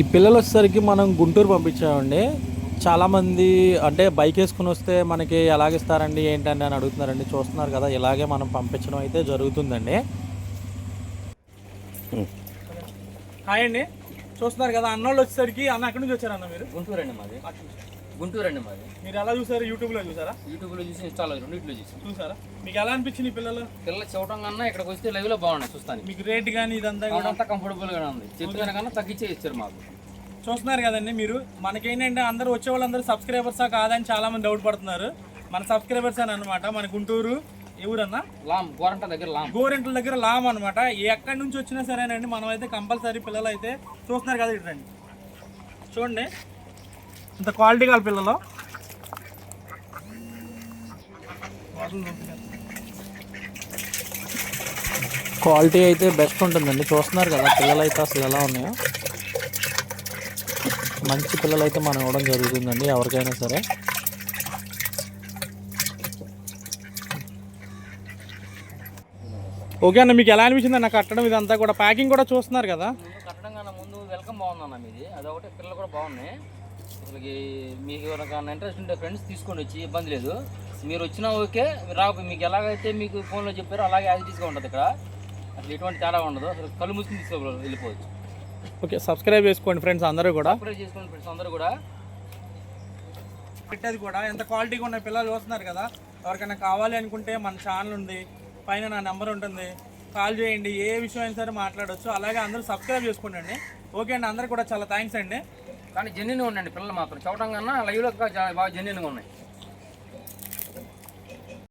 ఈ పిల్లలు వచ్చేసరికి మనం గుంటూరు పంపించామండి. చాలామంది అంటే బైక్ వేసుకుని వస్తే మనకి ఎలాగిస్తారండి ఏంటండి అని అడుగుతున్నారండి. చూస్తున్నారు కదా ఇలాగే మనం పంపించడం అయితే జరుగుతుందండి. హాయ్ అండి. చూస్తున్నారు కదా అన్నోళ్ళు వచ్చేసరికి అన్న ఎక్కడి నుంచి వచ్చారన్న మీరు? గుంటూరు అండి మాది గుంటూరు అండి మాది. మీరు ఎలా చూసారు? యూట్యూబ్లో చూసారా? యూట్యూబ్లో చూసి ఇన్స్టాలో రెండింటిలో చూసి. చూసారా? మీకు ఎలా అనిపించింది పిల్లలు? పిల్లలు చూడటం కన్నా ఇక్కడికి వస్తే లైవ్లో బాగున్నాయి చూస్తానికి. మీకు రేట్ కానీ ఇదంతా కూడా అంతా కంఫర్టబుల్ గానే ఉంది. చెప్పిన కన్నా తగ్గించే ఇచ్చారు మాకు. చూస్తున్నారు కదండి మీరు. మనకేంటంటే అందరూ వచ్చే వాళ్ళందరూ సబ్స్క్రైబర్సా కాదని చాలా మంది డౌట్ పడుతున్నారు. మన సబ్స్క్రైబర్స్ అని అనమాట మన గుంటూరు ఎవరన్నా లామ్ గోరంట దగ్గర లామ్. గోరెంట్ల దగ్గర లామ్ అనమాట ఎక్కడి నుంచి వచ్చినా సరేనండి మనం అయితే కంపల్సరీ పిల్లలు అయితే చూస్తున్నారు కదా ఇటు రండి. చూడండి. ఇంత క్వాలిటీ కాదు పిల్లలు. క్వాలిటీ అయితే బెస్ట్ ఉంటుందండి. చూస్తున్నారు కదా పిల్లలు అయితే అసలు ఎలా ఉన్నాయో. మంచి పిల్లలు అయితే మనం ఇవ్వడం జరుగుతుందండి ఎవరికైనా సరే. ఓకే అన్న మీకు ఎలా అనిపించింది అన్న కట్టడం? ఇదంతా కూడా ప్యాకింగ్ కూడా చూస్తున్నారు కదా. ముందు కట్టడం కన్నా ముందు వెల్కమ్ బాగుందన్న మీది. అదొకటి పిల్లలు కూడా బాగున్నాయి. అసలుకి మీకు ఎవరికైనా ఇంట్రెస్ట్ ఉంటే ఫ్రెండ్స్ తీసుకొని వచ్చి ఇబ్బంది లేదు. మీరు వచ్చినా ఓకే మీరు రాకపోయి మీకు ఎలాగైతే మీకు ఫోన్లో చెప్పారో అలాగే యాజిటీస్గా ఉంటుంది ఇక్కడ. అసలు ఎటువంటి తేడా ఉండదు. అసలు కళ్ళు మూసుకుని తీసుకో వెళ్ళిపోవచ్చు. ఓకే సబ్స్క్రైబ్ చేసుకోండి ఫ్రెండ్స్ అందరూ కూడా. సపరేట్ చేసుకోండి ఫ్రెండ్స్ అందరూ కూడా. పెట్టేది కూడా. ఎంత క్వాలిటీగా ఉన్న పిల్లలు చూస్తున్నారు కదా. ఎవరికైనా కావాలి అనుకుంటే మన ఛానల్ ఉంది పైన నా నెంబర్ ఉంటుంది. కాల్ చేయండి ఏ విషయం అయినా సరే మాట్లాడొచ్చు. అలాగే అందరూ సబ్స్క్రైబ్ చేసుకోండి ఓకే అండి అందరికి కూడా చాలా థ్యాంక్స్ అండి. కానీ జెన్యున్గా ఉండండి పిల్లలు మాత్రం. చూడటం కన్నా లైవ్లో బాగా జెన్యున్గా ఉన్నాయి.